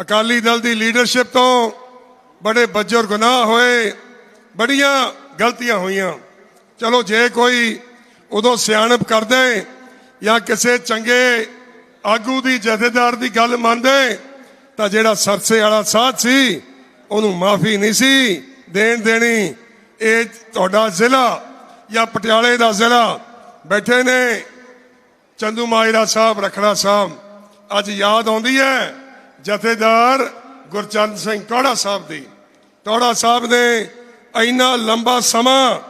ਅਕਾਲੀ ਦਲ ਦੀ leadership ਤੋਂ ਬੜੇ Berger ਗੁਨਾਹ ਹੋਏ, ਬੜੀਆਂ ਗਲਤੀਆਂ ਹੋਈਆਂ। ਚਲੋ, ਜੇ ਕੋਈ ਉਦੋਂ ਸਿਆਣਪ ਕਰਦੇ ਜਾਂ ਕਿਸੇ ਚੰਗੇ ਆਗੂ ਦੀ ਜਥੇਦਾਰ ਦੀ ਗੱਲ ਮੰਨਦੇ, ਤਾਂ ਜਿਹੜਾ ਸਰਸੇ ਵਾਲਾ ਸਾਧ ਸੀ, ਉਹਨੂੰ ਮਾਫੀ ਨਹੀਂ ਸੀ ਦੇਣ ਦੇਣੀ। ਇਹ ਤੁਹਾਡਾ ਜ਼ਿਲ੍ਹਾ ਜਾਂ ਪਟਿਆਲੇ ਦਾ ਜ਼ਿਲ੍ਹਾ ਬੈਠੇ ਨੇ ਚੰਦੂ ਮਾਇਰਾ ਸਾਹਿਬ, ਰਖੜਾ ਸਾਹਿਬ। ਅੱਜ ਯਾਦ ਆਉਂਦੀ ਹੈ ਜਥੇਦਾਰ ਗੁਰਚੰਦ ਸਿੰਘ ਟੋੜਾ ਸਾਹਿਬ ਦੀ। ਟੋੜਾ ਸਾਹਿਬ ਨੇ ਇੰਨਾ ਲੰਬਾ ਸਮਾਂ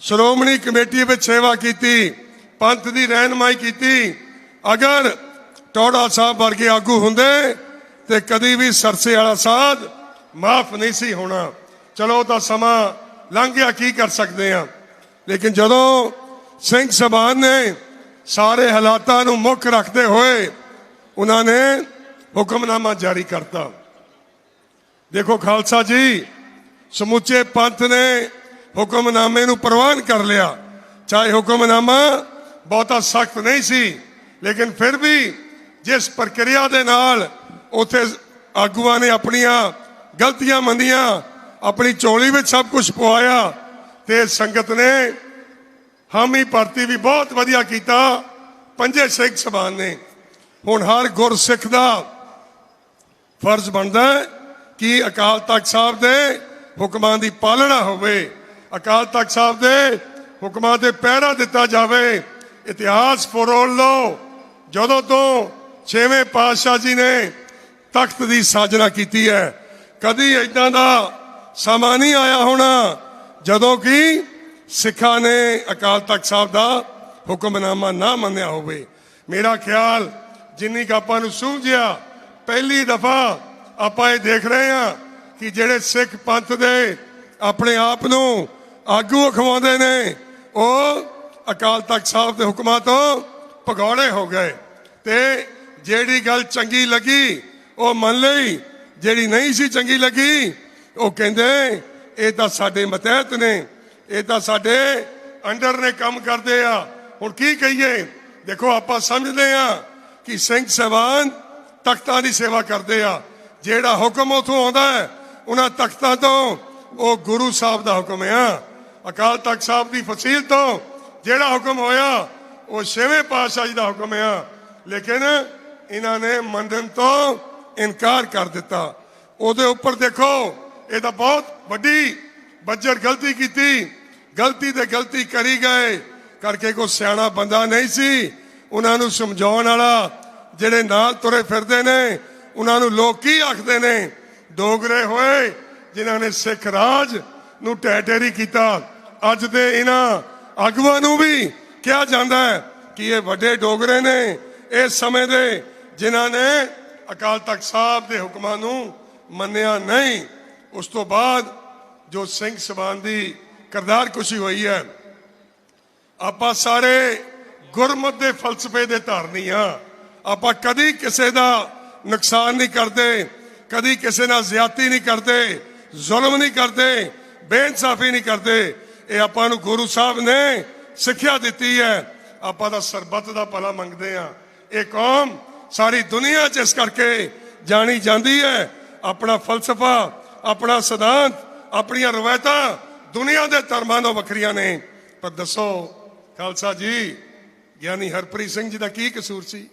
ਸ਼੍ਰੋਮਣੀ ਕਮੇਟੀ ਵਿੱਚ ਸੇਵਾ ਕੀਤੀ, ਪੰਥ ਦੀ ਰਹਿਨਮਾਈ ਕੀਤੀ। ਅਗਰ ਟੋੜਾ ਸਾਹਿਬ ਵਰਗੇ ਆਗੂ ਹੁੰਦੇ ਤੇ ਕਦੀ ਵੀ ਸਰਸੇ ਵਾਲਾ ਸਾਧ ਮਾਫ ਨਹੀਂ ਸੀ ਹੋਣਾ। ਚਲੋ ਤਾਂ ਸਮਾਂ ਲੰਘ ਗਿਆ, ਕੀ ਕਰ ਸਕਦੇ ਆ ਲੇਕਿਨ ਜਦੋਂ ਸਿੰਘ ਸਭਾਨ ਨੇ ਸਾਰੇ ਹਾਲਾਤਾਂ ਨੂੰ ਮੁੱਖ ਰੱਖਦੇ ਹੋਏ ਉਹਨਾਂ ਨੇ ਹੁਕਮਨਾਮਾ ਜਾਰੀ ਕਰਤਾ। ਦੇਖੋ ਖਾਲਸਾ ਜੀ, ਸਮੁੱਚੇ ਪੰਥ ਨੇ ਹੁਕਮਨਾਮੇ ਨੂੰ ਪ੍ਰਵਾਨ ਕਰ ਲਿਆ। ਚਾਹੇ ਹੁਕਮਨਾਮਾ ਬਹੁਤਾ ਸਖਤ ਨਹੀਂ ਸੀ, ਲੇਕਿਨ ਫਿਰ ਵੀ ਜਿਸ ਪ੍ਰਕਿਰਿਆ ਦੇ ਨਾਲ ਉਥੇ ਆਗੂਆਂ ਨੇ ਆਪਣੀਆਂ ਗਲਤੀਆਂ ਮੰਨੀਆਂ, ਆਪਣੀ ਚੋਲੀ ਵਿੱਚ ਸਭ ਕੁਝ ਪਵਾਇਆ ਤੇ ਸੰਗਤ ਨੇ ਹਾਮੀ ਭਰਤੀ ਵੀ ਬਹੁਤ ਵਧੀਆ ਕੀਤਾ। ਪੰਜੇ ਸਿੱਖ ਸਭਾਨ ਨੇ। ਹੁਣ ਹਰ ਗੁਰਸਿੱਖ ਦਾ ਫਰਜ਼ ਬਣਦਾ ਕਿ ਅਕਾਲ ਤਖਤ ਸਾਹਿਬ ਦੇ ਹੁਕਮਾਂ ਦੀ ਪਾਲਣਾ ਹੋਵੇ। ਅਕਾਲ ਤਖਤ ਸਾਹਿਬ ਦੇ ਹੁਕਮਾਂ ਤੇ ਪਹਿਰਾ ਦਿੱਤਾ ਜਾਵੇ। ਇਤਿਹਾਸ ਫਰੋਲ ਲਓ ਜਦੋਂ ਤੋਂ ਛੇਵੇਂ ਪਾਤਸ਼ਾਹ ਜੀ ਨੇ ਤਖਤ ਦੀ ਸਾਜਨਾ ਕੀਤੀ ਹੈ, ਕਦੀ ਇਦਾਂ ਦਾ ਸਮਾਂ ਨਹੀਂ ਆਇਆ ਹੋਣਾ ਜਦੋਂ ਕਿ ਸਿੱਖਾਂ ਨੇ ਅਕਾਲ ਤਖਤ ਸਾਹਿਬ ਦਾ ਹੁਕਮਨਾਮਾ ਨਾ ਮੰਨਿਆ ਹੋਵੇ। ਮੇਰਾ ਖਿਆਲ ਜਿੰਨੀ ਕੁ ਆਪਾਂ ਨੂੰ ਸੂਝਿਆ ਪਹਿਲੀ ਦਫਾ ਆਪਾਂ ਇਹ ਦੇਖ ਰਹੇ ਹਾਂ ਕਿ ਜਿਹੜੇ ਸਿੱਖ ਪੰਥ ਦੇ ਆਪਣੇ ਆਪ ਨੂੰ ਆਗੂ ਅਖਵਾਉਂਦੇ ਨੇ, ਉਹ ਅਕਾਲ ਤਖਤ ਸਾਹਿਬ ਦੇ ਹੁਕਮਾਂ ਤੋਂ ਭਗੌੜੇ ਹੋ ਗਏ ਤੇ ਜਿਹੜੀ ਗੱਲ ਚੰਗੀ ਲੱਗੀ, ਉਹ ਮੰਨ ਲਈ, ਜਿਹੜੀ ਨਹੀਂ ਸੀ ਚੰਗੀ ਲੱਗੀ, ਉਹ ਕਹਿੰਦੇ, ਇਹ ਤਾਂ ਸਾਡੇ ਮਤਹਿਤ ਨੇ, ਇਹ ਤਾਂ ਸਾਡੇ ਅੰਡਰ ਨੇ ਕੰਮ ਕਰਦੇ ਆ। ਹੁਣ ਕੀ ਕਹੀਏ? ਦੇਖੋ, ਆਪਾਂ ਸਮਝਦੇ ਆ ਕਿ ਸਿੰਘ ਸਹਿਬਾਨ ਤਖਤਾਂ ਦੀ ਸੇਵਾ ਕਰਦੇ ਆ। ਜਿਹੜਾ ਹੁਕਮ ਉਥੋਂ ਆਉਂਦਾ ਹੈ, ਉਹਨਾਂ ਤਖਤਾਂ ਤੋਂ ਉਹ ਗੁਰੂ ਸਾਹਿਬ ਦਾ ਹੁਕਮ ਆ। ਅਕਾਲ ਤਖਤ ਸਾਹਿਬ ਦੀ ਫਸੀਲ ਤੋਂ ਜਿਹੜਾ ਹੁਕਮ ਹੋਇਆ, ਉਹ ਛੇਵੇਂ ਪਾਤਸ਼ਾਹ ਜੀ ਦਾ ਹੁਕਮ ਆ। ਲੇਕਿਨ ਇਹਨਾਂ ਨੇ ਮੰਨਣ ਤੋਂ ਇਨਕਾਰ ਕਰ ਦਿੱਤਾ। ਉਹਦੇ ਉੱਪਰ ਦੇਖੋ, ਇਹ ਤਾਂ ਬਹੁਤ ਵੱਡੀ ਬੱਜਰ ਗਲਤੀ ਕੀਤੀ। ਗਲਤੀ ਤੇ ਗਲਤੀ ਕਰੀ ਗਏ। ਕਰਕੇ ਕੋਈ ਸਿਆਣਾ ਬੰਦਾ ਨਹੀਂ ਸੀ। ਉਹਨਾਂ ਨੂੰ ਸਮਝਾਉਣ ਵਾਲਾ ਜਿਹੜੇ ਨਾਲ ਤੁਰੇ ਫਿਰਦੇ ਨੇ, ਉਹਨਾਂ ਨੂੰ ਲੋਕ ਕੀ ਆਖਦੇ ਨੇ? ਡੋਗਰੇ ਹੋਏ, ਜਿਨ੍ਹਾਂ ਨੇ ਸਿੱਖ ਰਾਜ ਨੂੰ ਟੈਟੇਰੀ ਕੀਤਾ। ਅੱਜ ਦੇ ਇਹਨਾਂ ਆਗੂਆਂ ਨੂੰ ਵੀ ਕਿਹਾ ਜਾਂਦਾ ਹੈ ਕਿ ਇਹ ਵੱਡੇ ਡੋਗਰੇ ਨੇ। ਇਸ ਸਮੇਂ ਦੇ ਜਿਨ੍ਹਾਂ ਨੇ ਅਕਾਲ ਤਖਤ ਸਾਹਿਬ ਦੇ ਹੁਕਮਾਂ ਨੂੰ ਮੰਨਿਆ ਨਹੀਂ, ਉਸ ਤੋਂ ਬਾਅਦ ਜੋ ਸਿੰਘ ਸਬਾਨ ਦੀ ਕਰਦਾਰ ਕੁਸ਼ੀ ਹੋਈ ਹੈ, ਆਪਾਂ ਸਾਰੇ ਗੁਰਮਤ ਦੇ ਫਲਸਫੇ ਦੇ ਧਾਰਨੀ ਆ ਆਪਾਂ ਕਦੀ ਕਿਸੇ ਦਾ ਨੁਕਸਾਨ ਨਹੀਂ ਕਰਦੇ, ਕਦੀ ਕਿਸੇ ਨਾਲ ਜ਼ਿਆਤੀ ਨਹੀਂ ਕਰਦੇ, ਜ਼ੁਲਮ ਨਹੀਂ ਕਰਦੇ, ਬੇਇਨਸਾਫੀ ਨਹੀਂ ਕਰਦੇ। ਇਹ ਆਪਾਂ ਨੂੰ ਗੁਰੂ ਸਾਹਿਬ ਨੇ ਸਿੱਖਿਆ ਦਿੱਤੀ ਹੈ। ਆਪਾਂ ਦਾ ਸਰਬੱਤ ਦਾ ਭਲਾ ਮੰਗਦੇ ਆ ਇਹ ਕੌਮ ਸਾਰੀ ਦੁਨੀਆ 'ਚ ਇਸ ਕਰਕੇ ਜਾਣੀ ਜਾਂਦੀ ਹੈ। ਆਪਣਾ ਫਲਸਫਾ, ਆਪਣਾ ਸਿਧਾਂਤ, ਆਪਣੀਆਂ ਰਵਾਇਤਾਂ ਦੁਨੀਆ ਦੇ ਧਰਮਾਂ ਤੋਂ ਵੱਖਰੀਆਂ ਨੇ। ਪਰ ਦੱਸੋ, ਖਾਲਸਾ ਜੀ, ਗਿਆਨੀ ਹਰਪ੍ਰੀਤ ਸਿੰਘ ਜੀ ਦਾ ਕੀ ਕਸੂਰ ਸੀ?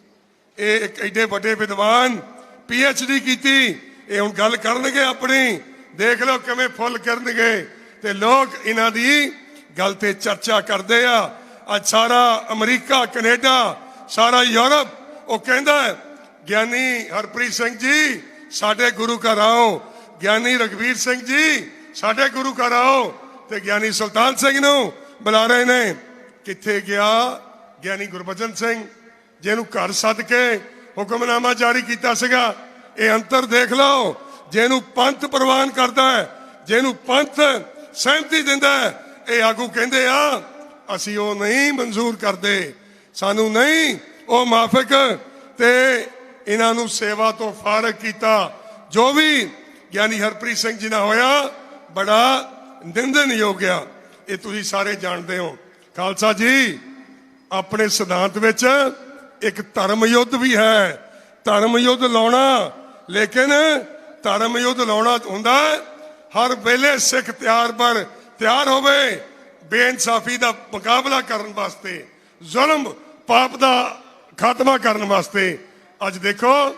ਇਹ ਇੱਕ ਐਡੇ ਵੱਡੇ ਵਿਦਵਾਨ ਪੀ ਐਚ ਡੀ ਕੀਤੀ, ਇਹ ਹੁਣ ਗੱਲ ਕਰਨਗੇ ਆਪਣੀ। ਦੇਖ ਲਓ ਕਿਵੇਂ ਫੁੱਲ ਕਰਨਗੇ। ਤੇ ਲੋਕ ਇਹਨਾਂ ਦੀ ਗੱਲ ਤੇ ਚਰਚਾ ਕਰਦੇ ਆ। ਅੱਜ ਸਾਰਾ ਅਮਰੀਕਾ, ਕੈਨੇਡਾ, ਸਾਰਾ ਯੂਰਪ, ਉਹ ਕਹਿੰਦਾ, ਗਿਆਨੀ ਹਰਪ੍ਰੀਤ ਸਿੰਘ ਜੀ, ਸਾਡੇ ਗੁਰੂ ਘਰ ਆਓ। ਗਿਆਨੀ ਰਗਵੀਰ ਸਿੰਘ ਜੀ, ਸਾਡੇ ਗੁਰੂ ਘਰ ਆਓ। ਤੇ ਗਿਆਨੀ ਸੁਲਤਾਨ ਸਿੰਘ ਨੂੰ ਬੁਲਾ ਰਹੇ ਨੇ। ਕਿੱਥੇ ਗਿਆ ਗਿਆਨੀ ਗੁਰਬਚਨ ਸਿੰਘ? ਜਿਹਨੂੰ ਘਰ ਸੱਦ ਕੇ ਹੁਕਮਨਾਮਾ ਜਾਰੀ ਕੀਤਾ ਸੀਗਾ, ਇਹ ਅੰਤਰ ਦੇਖ ਲਓ, ਜਿਹਨੂੰ ਪੰਥ ਪ੍ਰਵਾਨ ਕਰਦਾ ਹੈ, ਜਿਹਨੂੰ ਪੰਥ ਸਹਿਮਤੀ ਦਿੰਦਾ ਹੈ, ਇਹ ਆਗੂ ਕਹਿੰਦੇ ਆ, ਅਸੀਂ ਉਹ ਨਹੀਂ ਮਨਜ਼ੂਰ ਕਰਦੇ, ਸਾਨੂੰ ਨਹੀਂ ਉਹ ਮਾਫਕ ਤੇ ਇਹਨਾਂ ਨੂੰ ਸੇਵਾ ਤੋਂ ਫਾਰਗ ਕੀਤਾ, ਜੋ ਵੀ ਗਿਆਨੀ ਹਰਪ੍ਰੀਤ ਸਿੰਘ ਜੀ ਨਾਲ ਹੋਇਆ, ਬੜਾ ਨਿੰਦਨਯੋਗ ਆ, ਇਹ ਤੁਸੀਂ ਸਾਰੇ ਜਾਣਦੇ ਹੋ। ਖਾਲਸਾ ਜੀ, ਆਪਣੇ ਸਿਧਾਂਤ ਵਿੱਚ ਇੱਕ ਧਰਮ ਯੁੱਧ ਵੀ ਹੈ। ਧਰਮ ਯੁੱਧ ਲਾਉਣਾ, ਲੇਕਿਨ ਧਰਮ ਯੁੱਧ ਲਾਉਣਾ ਹੁੰਦਾ ਹਰ ਵੇਲੇ ਸਿੱਖ ਤਿਆਰ ਪਰ ਤਿਆਰ ਹੋਵੇ, ਬੇਇਨਸਾਫੀ ਦਾ ਮੁਕਾਬਲਾ ਕਰਨ ਵਾਸਤੇ, ਜ਼ੁਲਮ, ਪਾਪ ਦਾ ਖਾਤਮਾ ਕਰਨ ਵਾਸਤੇ। ਅੱਜ ਦੇਖੋ,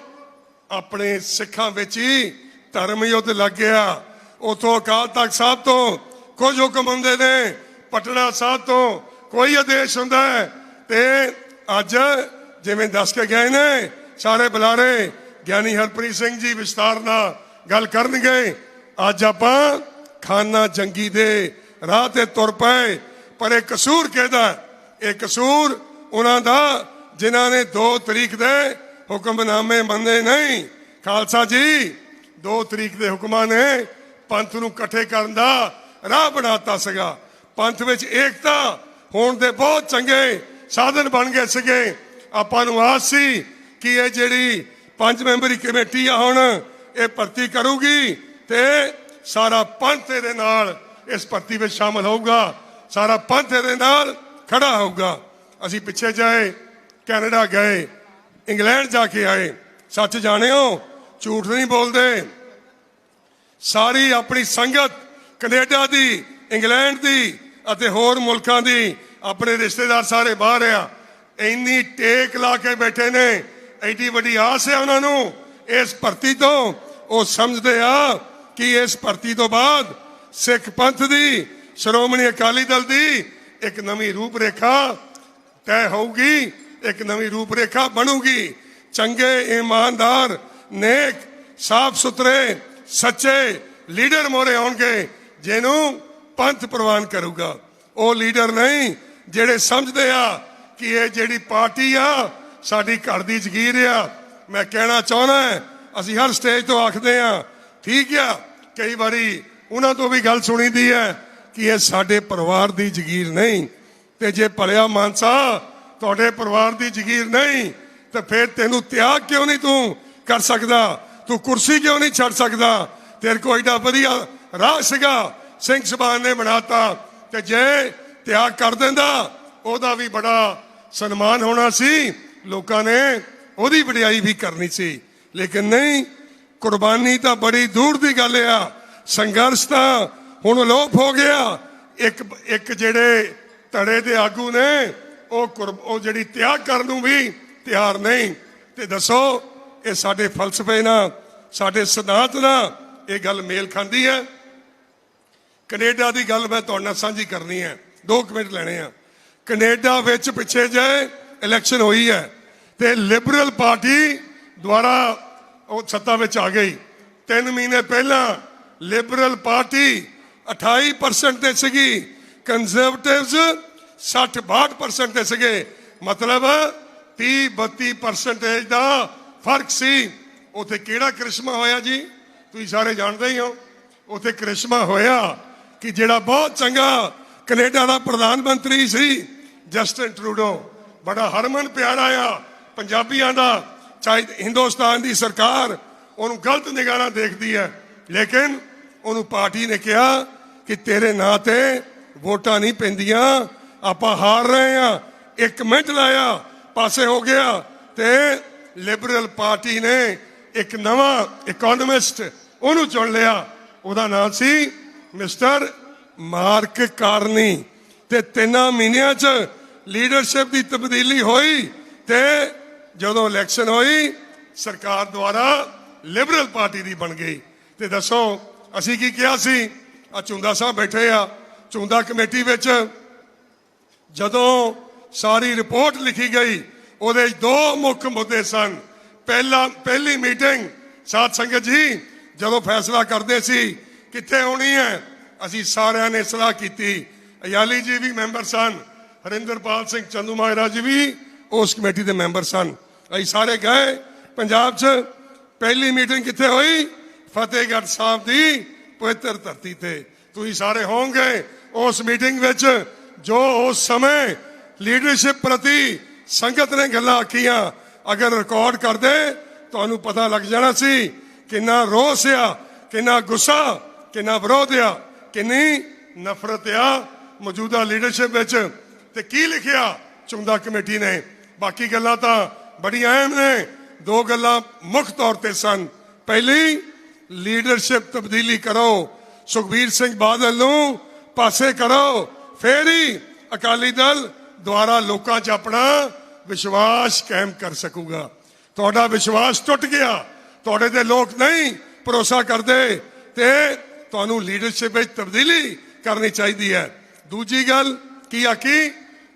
ਆਪਣੇ ਸਿੱਖਾਂ ਵਿੱਚ ਹੀ ਧਰਮ ਯੁੱਧ ਲੱਗ ਗਿਆ। ਉਥੋਂ ਅਕਾਲ ਤਖਤ ਸਾਹਿਬ ਤੋਂ ਕੁਝ ਹੁਕਮ ਹੁੰਦੇ ਨੇ, ਪਟਨਾ ਸਾਹਿਬ ਤੋਂ ਕੋਈ ਆਦੇਸ਼ ਹੁੰਦਾ ਹੈ। ਤੇ ਅੱਜ ਜਿਵੇਂ ਦੱਸ ਕੇ ਗਏ ਨੇ, ਸਾਰੇ ਬੁਲਾਰੇ, ਗਿਆਨੀ ਹਰਪ੍ਰੀਤ ਸਿੰਘ ਜੀ ਵਿਸਤਾਰ ਨਾਲ ਗੱਲ ਕਰਨਗੇ। ਅੱਜ ਆਪਾਂ ਖਾਨਾ ਜੰਗੀ ਦੇ ਰਾਹ ਤੇ ਤੁਰ ਪਏ, ਪਰ ਇਹ ਕਸੂਰ ਕਿਹਦਾ ਇਹ ਕਸੂਰ ਉਹਨਾਂ ਦਾ, ਜਿਨ੍ਹਾਂ ਨੇ 2 ਤਰੀਕ ਦੇ ਹੁਕਮਨਾਮੇ ਮੰਨੇ ਨਹੀਂ। ਖਾਲਸਾ ਜੀ 2 ਤਰੀਕ ਦੇ ਹੁਕਮਾਂ ਨੇ ਪੰਥ ਨੂੰ ਇਕੱਠੇ ਕਰਨ ਦਾ ਰਾਹ ਬਣਾਤਾ ਸੀਗਾ। ਪੰਥ ਵਿੱਚ ਏਕਤਾ ਹੋਣ ਦੇ ਬਹੁਤ ਚੰਗੇ ਸਾਧਨ ਬਣ ਗਏ ਸੀਗੇ। ਆਪਾਂ ਨੂੰ ਆਸ ਸੀ ਕਿ ਇਹ ਜਿਹੜੀ ਪੰਜ ਮੈਂਬਰੀ ਕਮੇਟੀ ਆ ਹੁਣ, ਇਹ ਭਰਤੀ ਕਰੂਗੀ ਤੇ ਸਾਰਾ ਪੰਥ ਇਹਦੇ ਨਾਲ ਇਸ ਭਰਤੀ ਵਿੱਚ ਸ਼ਾਮਲ ਹੋਊਗਾ। ਸਾਰਾ ਪੰਥ ਇਹਦੇ ਨਾਲ ਖੜਾ ਹੋਊਗਾ। ਅਸੀਂ ਪਿੱਛੇ ਜਾਏ, ਕੈਨੇਡਾ ਗਏ, ਇੰਗਲੈਂਡ ਜਾ ਕੇ ਆਏ। ਸੱਚ ਜਾਣਿਓ, ਝੂਠ ਨਹੀਂ ਬੋਲਦੇ। ਸਾਰੀ ਆਪਣੀ ਸੰਗਤ ਕੈਨੇਡਾ ਦੀ, ਇੰਗਲੈਂਡ ਦੀ ਅਤੇ ਹੋਰ ਮੁਲਕਾਂ ਦੀ, ਆਪਣੇ ਰਿਸ਼ਤੇਦਾਰ ਸਾਰੇ ਬਾਹਰ ਆ। ਇੰਨੀ ਟੇਕ ਲਾ ਕੇ ਬੈਠੇ ਨੇ, ਐਡੀ ਵੱਡੀ ਆਸ ਹੈ ਉਹਨਾਂ ਨੂੰ। ਇਸ ਭਰਤੀ ਤੋਂ ਉਹ ਸਮਝਦੇ ਆ ਕਿ ਇਸ ਭਰਤੀ ਤੋਂ ਬਾਅਦ ਸਿੱਖ ਪੰਥ ਦੀ, ਸ਼੍ਰੋਮਣੀ ਅਕਾਲੀ ਦਲ ਦੀ ਇੱਕ ਨਵੀਂ ਰੂਪਰੇਖਾ ਤੈਅ ਹੋਊਗੀ, ਇੱਕ ਨਵੀਂ ਰੂਪਰੇਖਾ ਬਣੂਗੀ। ਚੰਗੇ, ਇਮਾਨਦਾਰ, ਨੇਕ ਸਾਫ਼ ਸੁਥਰੇ ਸੱਚੇ ਲੀਡਰ ਮੋਰੇ ਆਉਣਗੇ, ਜਿਹਨੂੰ ਪੰਥ ਪ੍ਰਵਾਨ ਕਰੂਗਾ। ਉਹ ਲੀਡਰ ਨਹੀਂ, ਜਿਹੜੇ ਸਮਝਦੇ ਆ ਕਿ ਇਹ ਜਿਹੜੀ ਪਾਰਟੀ ਆ, ਸਾਡੀ ਘਰ ਦੀ ਜ਼ਗੀਰ ਆ। ਮੈਂ ਕਹਿਣਾ ਚਾਹੁੰਦਾ ਅਸੀਂ ਹਰ ਸਟੇਜ ਤੋਂ ਆਖਦੇ ਆ ਠੀਕ ਆ, ਕਈ ਵਾਰੀ ਉਹਨਾਂ ਤੋਂ ਵੀ ਗੱਲ ਸੁਣੀਦੀ ਹੈ ਕਿ ਇਹ ਸਾਡੇ ਪਰਿਵਾਰ ਦੀ ਜ਼ਗੀਰ ਨਹੀਂ। ਤੇ ਜੇ ਭਲਿਆ ਮਾਨਸਾ, ਤੁਹਾਡੇ ਪਰਿਵਾਰ ਦੀ ਜ਼ਗੀਰ ਨਹੀਂ, ਤੇ ਫਿਰ ਤੈਨੂੰ ਤਿਆਗ ਕਿਉਂ ਨਹੀਂ ਤੂੰ ਕਰ ਸਕਦਾ? ਤੂੰ ਕੁਰਸੀ ਕਿਉਂ ਨਹੀਂ ਛੱਡ ਸਕਦਾ? ਤੇਰੇ ਕੋਲ ਏਡਾ ਵਧੀਆ ਰਾਹ ਸੀਗਾ, ਸਿੰਘ ਸਭਾਨ ਨੇ ਬਣਾਤਾ, ਤੇ ਜੇ ਤਿਆਗ ਕਰ ਦਿੰਦਾ ਉਹਦਾ ਵੀ ਬੜਾ ਸਨਮਾਨ ਹੋਣਾ ਸੀ। ਲੋਕਾਂ ਨੇ ਉਹਦੀ ਵਡਿਆਈ ਵੀ ਕਰਨੀ ਸੀ। ਲੇਕਿਨ ਨਹੀਂ, ਕੁਰਬਾਨੀ ਤਾਂ ਬੜੀ ਦੂਰ ਦੀ ਗੱਲ ਆ। ਸੰਘਰਸ਼ ਤਾਂ ਹੁਣ ਅਲੋਪ ਹੋ ਗਿਆ। ਇੱਕ ਇੱਕ ਜਿਹੜੇ ਧੜੇ ਦੇ ਆਗੂ ਨੇ, ਉਹ ਕੁਰਬ- ਉਹ ਜਿਹੜੀ ਤਿਆਗ ਕਰਨ ਨੂੰ ਵੀ ਤਿਆਰ ਨਹੀਂ। ਤੇ ਦੱਸੋ, ਇਹ ਸਾਡੇ ਫਲਸਫੇ ਨਾਲ, ਸਾਡੇ ਸਿਧਾਂਤ ਨਾਲ ਇਹ ਗੱਲ ਮੇਲ ਖਾਂਦੀ ਹੈ? ਕੈਨੇਡਾ ਦੀ ਗੱਲ ਮੈਂ ਤੁਹਾਡੇ ਨਾਲ ਸਾਂਝੀ ਕਰਨੀ ਹੈ। 2 ਮਿੰਟ ਲੈਣੇ ਆ। ਕੈਨੇਡਾ ਵਿੱਚ ਪਿੱਛੇ ਜੇ ਇਲੈਕਸ਼ਨ ਹੋਈ ਹੈ ਤੇ ਲਿਬਰਲ ਪਾਰਟੀ ਦੁਆਰਾ ਉਹ ਸੱਤਾ ਵਿੱਚ ਆ ਗਈ। 3 ਮਹੀਨੇ ਪਹਿਲਾਂ ਲਿਬਰਲ ਪਾਰਟੀ 28% ਤੇ ਸੀਗੀ ਕੰਜ਼ਰਵੇਟਿਵਸ 60-62% ਤੇ ਸੀਗੇ। ਮਤਲਬ 30-32 ਪਰਸੈਂਟੇਜ ਦਾ ਫ਼ਰਕ ਸੀ। ਉਥੇ ਕਿਹੜਾ ਕ੍ਰਿਸ਼ਮਾ ਹੋਇਆ ਜੀ? ਤੁਸੀਂ ਸਾਰੇ ਜਾਣਦੇ ਹੀ ਹੋ। ਉਥੇ ਕ੍ਰਿਸ਼ਮਾ ਹੋਇਆ ਕਿ ਜਿਹੜਾ ਬਹੁਤ ਚੰਗਾ ਕੈਨੇਡਾ ਦਾ ਪ੍ਰਧਾਨ ਮੰਤਰੀ ਸੀ ਜਸਟਨ ਟਰੂਡੋ। ਬੜਾ ਹਰਮਨ ਪਿਆਰਾ ਆ ਪੰਜਾਬੀਆਂ ਦਾ, ਚਾਹੇ ਹਿੰਦੁਸਤਾਨ ਦੀ ਸਰਕਾਰ ਉਹਨੂੰ ਗਲਤ ਨਿਗਾਹ ਦੇਖਦੀ ਹੈ, ਲੇਕਿਨ ਉਹਨੂੰ ਪਾਰਟੀ ਨੇ ਕਿਹਾ ਕਿ ਤੇਰੇ ਨਾਂ ਤੇ ਵੋਟਾਂ ਨਹੀਂ ਪੈਂਦੀਆਂ, ਆਪਾਂ ਹਾਰ ਰਹੇ ਆ ਇੱਕ ਮਿੰਟ ਲਾਇਆ, ਪਾਸੇ ਹੋ ਗਿਆ ਤੇ ਲਿਬਰਲ ਪਾਰਟੀ ਨੇ ਇੱਕ ਨਵਾਂ ਇਕਨੋਮਿਸਟ ਉਹਨੂੰ ਚੁਣ ਲਿਆ। ਉਹਦਾ ਨਾਮ ਸੀ ਮਿਸਟਰ ਮਾਰਕ ਕਾਰਨੀ ਤੇ ਤਿੰਨਾਂ ਮਹੀਨਿਆਂ 'ਚ ਲੀਡਰਸ਼ਿਪ ਦੀ ਤਬਦੀਲੀ ਹੋਈ ਤੇ ਜਦੋਂ ਇਲੈਕਸ਼ਨ ਹੋਈ, ਸਰਕਾਰ ਦੁਆਰਾ ਲਿਬਰਲ ਪਾਰਟੀ ਦੀ ਬਣ ਗਈ। ਤੇ ਦੱਸੋ, ਅਸੀਂ ਕੀ ਕਿਹਾ ਸੀ? ਆ ਚੁੰਦਾ ਸਾਹਿਬ ਬੈਠੇ ਆ, ਚੁੰਦਾ ਕਮੇਟੀ ਵਿੱਚ। ਜਦੋਂ ਸਾਰੀ ਰਿਪੋਰਟ ਲਿਖੀ ਗਈ, ਉਹਦੇ ਦੋ ਮੁੱਖ ਮੁੱਦੇ ਸਨ। ਪਹਿਲਾ, ਪਹਿਲੀ ਮੀਟਿੰਗ ਸਾਧ ਸੰਗਤ ਜੀ, ਜਦੋਂ ਫੈਸਲਾ ਕਰਦੇ ਸੀ, ਕਿੱਥੇ ਹੋਣੀ ਹੈ? ਅਸੀਂ ਸਾਰਿਆਂ ਨੇ ਸਲਾਹ ਕੀਤੀ। ਅਯਾਲੀ ਜੀ ਵੀ ਮੈਂਬਰ ਸਨ, ਹਰਿੰਦਰਪਾਲ ਸਿੰਘ ਚੰਦੂ ਮਾਇਰਾ ਜੀ ਵੀ ਉਸ ਕਮੇਟੀ ਦੇ ਮੈਂਬਰ ਸਨ। ਅਸੀਂ ਸਾਰੇ ਗਏ, ਪੰਜਾਬ 'ਚ ਪਹਿਲੀ ਮੀਟਿੰਗ ਕਿੱਥੇ ਹੋਈ? ਫਤਿਹਗੜ੍ਹ ਸਾਹਿਬ ਦੀ ਪਵਿੱਤਰ ਧਰਤੀ ਤੇ। ਤੁਸੀਂ ਸਾਰੇ ਹੋਵੋਗੇ ਉਸ ਮੀਟਿੰਗ ਵਿੱਚ ਜੋ ਉਸ ਸਮੇਂ ਲੀਡਰਸ਼ਿਪ ਪ੍ਰਤੀ ਸੰਗਤ ਨੇ ਗੱਲਾਂ ਆਖੀਆਂ, ਅਗਰ ਰਿਕਾਰਡ ਕਰਦੇ, ਤੁਹਾਨੂੰ ਪਤਾ ਲੱਗ ਜਾਣਾ ਸੀ ਕਿੰਨਾ ਰੋਸ ਆ, ਕਿੰਨਾ ਗੁੱਸਾ, ਕਿੰਨਾ ਵਿਰੋਧ ਆ। ਕਿੰਨੀ ਨਫ਼ਰਤ ਆ ਮੌਜੂਦਾ ਲੀਡਰਸ਼ਿਪ ਵਿੱਚ। ਤੇ ਕੀ ਲਿਖਿਆ ਚੁੰਦਾ ਕਮੇਟੀ ਨੇ? ਬਾਕੀ ਗੱਲਾਂ ਤਾਂ ਬੜੀਆਂ ਅਹਿਮ ਨੇ। ਦੋ ਗੱਲਾਂ ਮੁੱਖ ਤੌਰ ਤੇ ਸਨ। ਪਹਿਲੀ ਲੀਡਰਸ਼ਿਪ ਤਬਦੀਲੀ ਕਰੋ। ਸੁਖਬੀਰ ਸਿੰਘ ਬਾਦਲ ਨੂੰ ਪਾਸੇ ਕਰੋ। ਫੇਰ ਹੀ ਅਕਾਲੀ ਦਲ ਦੁਆਰਾ ਲੋਕਾਂ 'ਚ ਆਪਣਾ ਵਿਸ਼ਵਾਸ ਕਾਇਮ ਕਰ ਸਕੂਗਾ। ਤੁਹਾਡਾ ਵਿਸ਼ਵਾਸ ਟੁੱਟ ਗਿਆ। ਤੁਹਾਡੇ ਤੇ ਲੋਕ ਨਹੀਂ ਭਰੋਸਾ ਕਰਦੇ। ਤੇ ਤੁਹਾਨੂੰ ਲੀਡਰਸ਼ਿਪ ਵਿੱਚ ਤਬਦੀਲੀ ਕਰਨੀ ਚਾਹੀਦੀ ਹੈ। ਦੂਜੀ ਗੱਲ, ਕੀ ਆਖੀ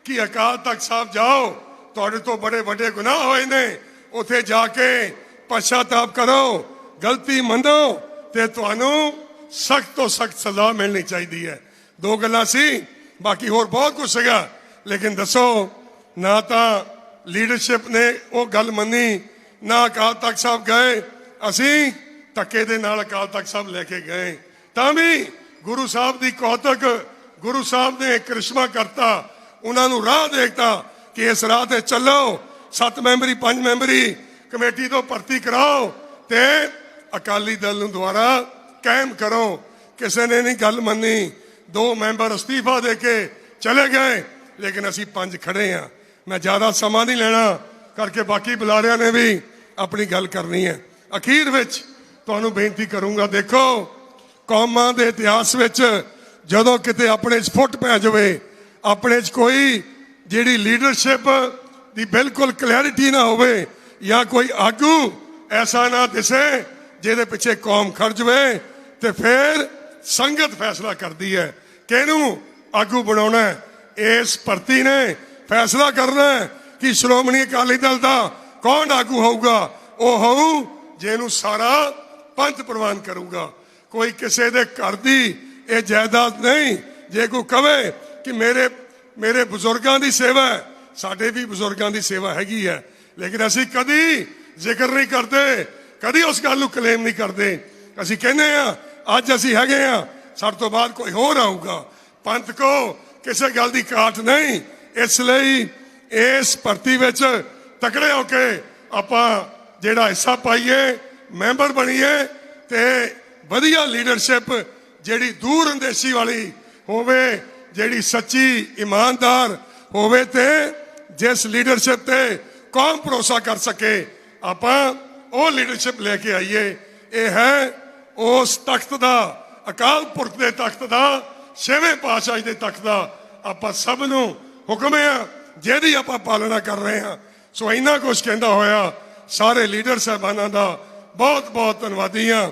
ਕਿ? ਅਕਾਲ ਤਖਤ ਸਾਹਿਬ ਜਾਓ, ਤੁਹਾਡੇ ਤੋਂ ਬੜੇ ਵੱਡੇ ਗੁਨਾਹ ਹੋਏ ਨੇ। ਉੱਥੇ ਜਾ ਕੇ ਪਛਤਾਪ ਕਰੋ, ਗਲਤੀ ਮੰਨੋ ਤੇ ਤੁਹਾਨੂੰ ਸਖਤ ਤੋਂ ਸਖਤ ਸਜ਼ਾ ਮਿਲਣੀ ਚਾਹੀਦੀ ਹੈ। ਦੋ ਗੱਲਾਂ ਸੀ, ਬਾਕੀ ਹੋਰ ਬਹੁਤ ਕੁਝ ਸੀਗਾ, ਲੇਕਿਨ ਦੱਸੋ, ਨਾ ਤਾਂ ਲੀਡਰਸ਼ਿਪ ਨੇ ਉਹ ਗੱਲ ਮੰਨੀ, ਨਾ ਅਕਾਲ ਤਖਤ ਸਾਹਿਬ ਗਏ, ਅਸੀਂ ਧੱਕੇ ਦੇ ਨਾਲ ਅਕਾਲ ਤਖਤ ਸਾਹਿਬ ਲੈ ਕੇ ਗਏ। ਤਾਂ ਵੀ ਗੁਰੂ ਸਾਹਿਬ ਦੀ ਕੌਤਕ, ਗੁਰੂ ਸਾਹਿਬ ਨੇ ਕ੍ਰਿਸ਼ਮਾ ਕਰਤਾ, ਉਹਨਾਂ ਨੂੰ ਰਾਹ ਦੇਖਤਾ ਕਿ ਇਸ ਰਾਹ ਤੇ ਚੱਲੋ, ਸੱਤ ਮੈਂਬਰੀ, ਪੰਜ ਮੈਂਬਰੀ ਕਮੇਟੀ ਤੋਂ ਭਰਤੀ ਕਰਾਓ ਤੇ ਅਕਾਲੀ ਦਲ ਨੂੰ ਦੁਆਰਾ ਕਾਇਮ ਕਰੋ। ਕਿਸੇ ਨੇ ਨਹੀਂ ਗੱਲ ਮੰਨੀ, ਦੋ ਮੈਂਬਰ ਅਸਤੀਫਾ ਦੇ ਕੇ ਚਲੇ ਗਏ, ਲੇਕਿਨ ਅਸੀਂ ਪੰਜ ਖੜੇ ਆ ਮੈਂ ਜ਼ਿਆਦਾ ਸਮਾਂ ਨਹੀਂ ਲੈਣਾ, ਕਰਕੇ ਬਾਕੀ ਬੁਲਾਰਿਆਂ ਨੇ ਵੀ ਆਪਣੀ ਗੱਲ ਕਰਨੀ ਹੈ। ਅਖੀਰ ਵਿੱਚ ਤੁਹਾਨੂੰ ਬੇਨਤੀ ਕਰੂੰਗਾ, ਦੇਖੋ ਕੌਮਾਂ ਦੇ ਇਤਿਹਾਸ ਵਿੱਚ ਜਦੋਂ ਕਿਤੇ ਆਪਣੇ 'ਚ ਫੁੱਟ ਪੈ ਜਾਵੇ, ਆਪਣੇ 'ਚ ਕੋਈ ਜਿਹੜੀ ਲੀਡਰਸ਼ਿਪ ਦੀ ਬਿਲਕੁਲ ਕਲੈਰਿਟੀ ਨਾ ਹੋਵੇ ਜਾਂ ਕੋਈ ਆਗੂ ਐਸਾ ਨਾ ਦਿਸੇ ਜਿਹਦੇ ਪਿੱਛੇ ਕੌਮ ਖੜ ਜਾਵੇ ਤੇ ਫਿਰ ਸੰਗਤ ਫੈਸਲਾ ਕਰਦੀ ਹੈ। ਕਿਹਨੂੰ ਆਗੂ ਬਣਾਉਣਾ ਇਸ ਭਰਤੀ ਨੇ ਫੈਸਲਾ ਕਰਨਾ ਕਿ ਸ਼੍ਰੋਮਣੀ ਅਕਾਲੀ ਦਲ ਦਾ ਕੌਣ ਆਗੂ ਹੋਊਗਾ? ਉਹ ਹੋਊ ਜਿਹਨੂੰ ਸਾਰਾ ਪੰਥ ਪ੍ਰਵਾਨ ਕਰੂਗਾ। ਕੋਈ ਕਿਸੇ ਦੇ ਘਰ ਦੀ ਇਹ ਜਾਇਦਾਦ ਨਹੀਂ। ਜੇ ਕੋਈ ਕਵੇ ਕਿ ਮੇਰੇ ਮੇਰੇ ਬਜ਼ੁਰਗਾਂ ਦੀ ਸੇਵਾ ਹੈ, ਸਾਡੇ ਵੀ ਬਜ਼ੁਰਗਾਂ ਦੀ ਸੇਵਾ ਹੈਗੀ ਹੈ, ਲੇਕਿਨ ਅਸੀਂ ਕਦੀ ਜ਼ਿਕਰ ਨਹੀਂ ਕਰਦੇ, ਕਦੀ ਉਸ ਗੱਲ ਨੂੰ ਕਲੇਮ ਨਹੀਂ ਕਰਦੇ। ਅਸੀਂ ਕਹਿੰਦੇ ਆ ਅੱਜ ਅਸੀਂ ਹੈਗੇ ਆ ਸਾਡੇ ਤੋਂ ਬਾਅਦ ਕੋਈ ਹੋਰ ਆਊਗਾ। ਪੰਥ ਕੋ ਕਿਸੇ ਗੱਲ ਦੀ ਕਾਟ ਨਹੀਂ। ਇਸ ਲਈ ਇਸ ਭਰਤੀ ਵਿੱਚ ਤਕੜੇ ਹੋ ਕੇ ਆਪਾਂ ਜਿਹੜਾ ਹਿੱਸਾ ਪਾਈਏ, ਮੈਂਬਰ ਬਣੀਏ ਤੇ ਵਧੀਆ ਲੀਡਰਸ਼ਿਪ ਜਿਹੜੀ ਦੂਰ ਅੰਦੇਸ਼ੀ ਵਾਲੀ ਹੋਵੇ, ਜਿਹੜੀ ਸੱਚੀ ਇਮਾਨਦਾਰ ਹੋਵੇ ਤੇ ਜਿਸ ਲੀਡਰਸ਼ਿਪ ਤੇ ਕੌਮ ਭਰੋਸਾ ਕਰ ਸਕੇ, ਆਪਾਂ ਉਹ ਲੀਡਰਸ਼ਿਪ ਲੈ ਕੇ ਆਈਏ। ਇਹ ਹੈ ਉਸ ਤਖਤ ਦਾ, ਅਕਾਲ ਪੁਰਖ ਦੇ ਤਖਤ ਦਾ, ਛੇਵੇਂ ਪਾਤਸ਼ਾਹ ਦੇ ਤਖਤ ਦਾ ਆਪਾਂ ਸਭ ਨੂੰ ਹੁਕਮ ਹੈ, ਜਿਹਦੀ ਆਪਾਂ ਪਾਲਣਾ ਕਰ ਰਹੇ ਹਾਂ। ਸੋ ਇੰਨਾ ਕੁਝ ਕਹਿੰਦਾ ਹੋਇਆ, ਸਾਰੇ ਲੀਡਰ ਸਾਹਿਬਾਨਾਂ ਦਾ ਬਹੁਤ ਬਹੁਤ ਧੰਨਵਾਦੀ ਹਾਂ।